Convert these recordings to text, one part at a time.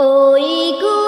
おいく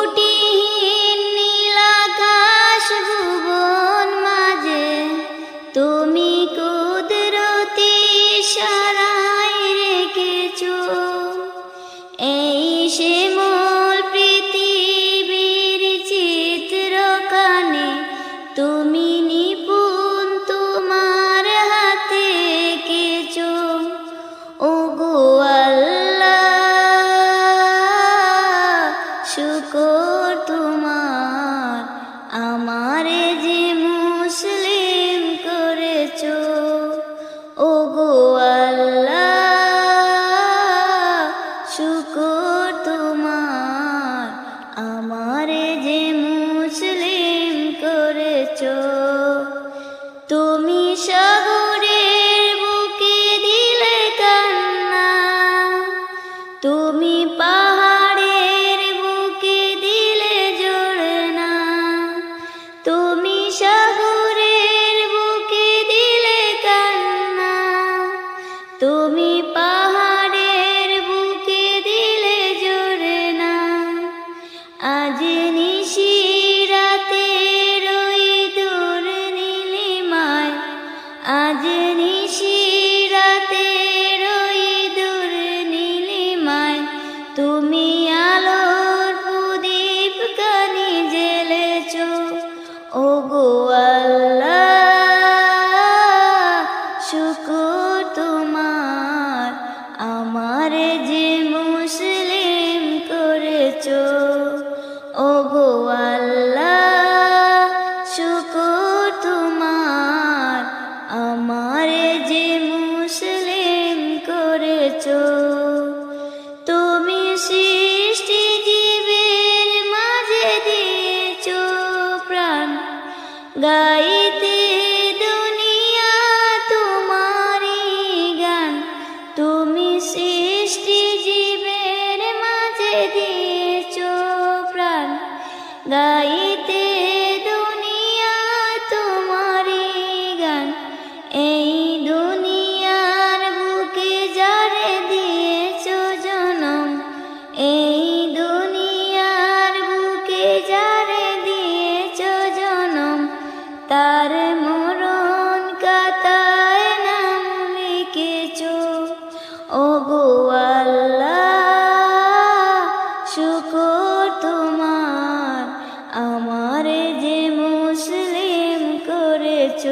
করেছ?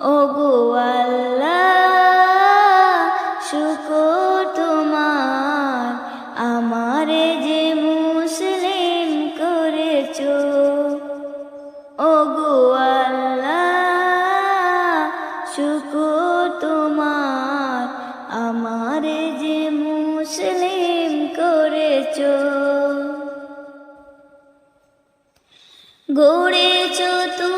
ওগো আল্লাহ, শুকর তোমার। আমারে যে মুসলিম করেছ। ওগো আল্লাহ, শুকর তোমার। আমারে যে মুসলিম করেছ। গড়েছ তুমি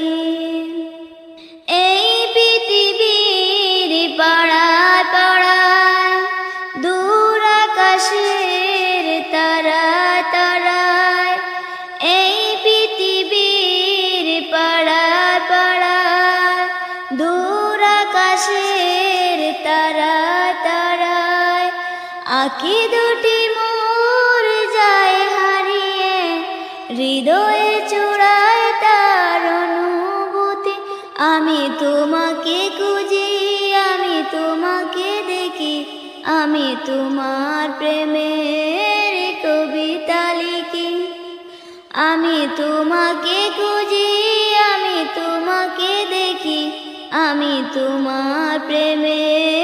দুটি মোর যায় হারিয়ে হৃদয়ে চূড়ায় তার অনুভূতি। আমি তোমাকে খুঁজি, আমি তোমাকে দেখি, আমি তোমার প্রেমের কবিতা লিখি। আমি তোমাকে খুঁজি, আমি তোমাকে দেখি, আমি তোমার প্রেমের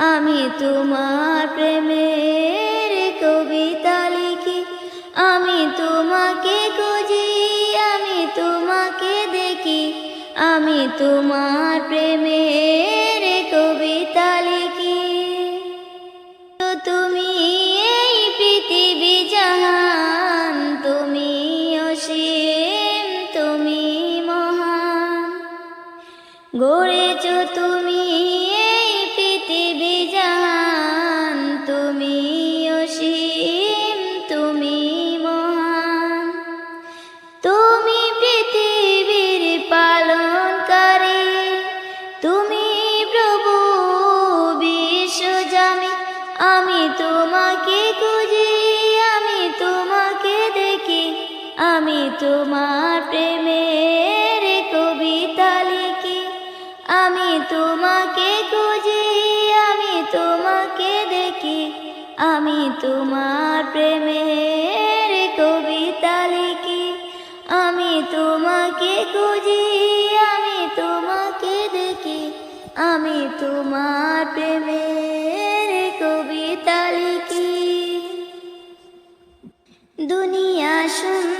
আমি তোমার প্রেমের কবিতা লিখি। আমি তোমাকে খুঁজি, আমি তোমাকে দেখি। আমি তোমার প্রেমের কবিতা লিখি। তো তুমি এই পৃথিবী জাহান, তুমি অসীম, তুমি মহান। গড়েছ তুমি তোমার প্রেমের কবিতা লিখি। আমি তোমাকে খুঁজি, আমি তোমাকে দেখি। আমি তোমার প্রেমের কবিতা লিখি। আমি তোমাকে খুঁজি, আমি তোমাকে দেখি। আমি তোমার প্রেমের কবিতা লিখি। দুনিয়া সুন্দর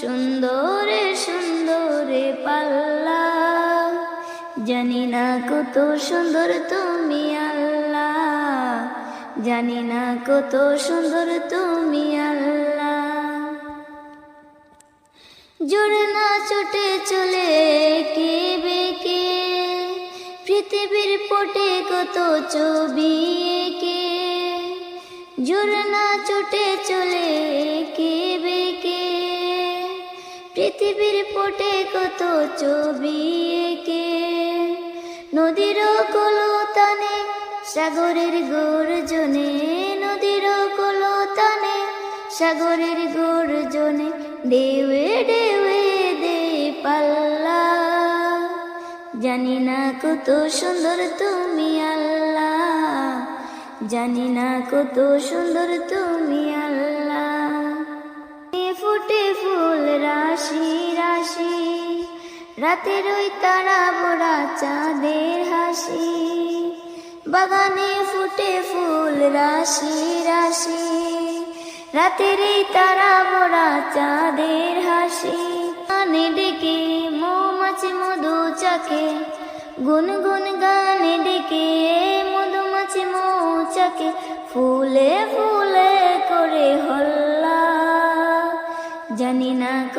সুন্দর, সুন্দরে পাল্লা। জানি না কত সুন্দর তুমি আল্লাহ জানি না কত সুন্দর তুমি আল্লাহ জোড়না ছুটে চলে কে বেকে পৃথিবীর পটে কত ছবি এঁকে? জোড়না ছুটে চলে কে পৃথিবীর পটে কত ছবি এঁকে। নদীর কলতানে, সাগরের গর্জনে, নদীর কলতানে, সাগরের গর্জনে দেওয়ে দেওয়ে দে পাল্লা। জানি না কত সুন্দর তুমি আল্লাহ, জানি না কত সুন্দর তুমি আল্লাহ। রাশি রাশি। রাতের ওই তারা বড়া চাঁদের হাসি। বাগানে ফুটে ফুল, রাশি রাশি। রাতের এই তারা বড়া চাঁদের হাসি। গানে ডেকে মৌমাছি মধু চাকে। গুনগুন গানে ডেকে মধুমাছি মৌচাকে। ফুলে ফুলে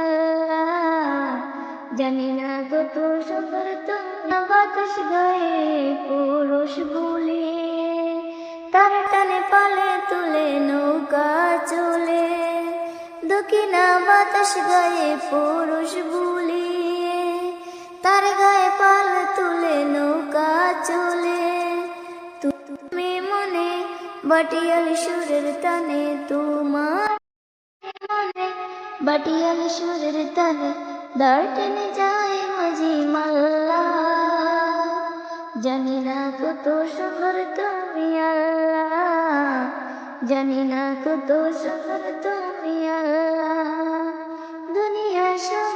আল্লাহ। জানি না কত সুন্দর তুমি বাতাস গায়ে, পুরুষ বলে তার টানে পালে তুলে, নৌকা চলে। দক্ষিণা বাতাস গায়ে, পুরুষ বুলিয়ে তার গায়ে পাল তুলে, নৌকা চলে। তুমি মনে বাটিয়াল সুরের তানে তোমার মনে বাটিয়াল সুরের তালে দাঁড় যায় মাঝি মাল্লা। জানি না কত সুন্দর তুমি আল্লাহ। জানি না কত সুন্দর তুমি আল্লাহ। দুনিয়া সুন্দর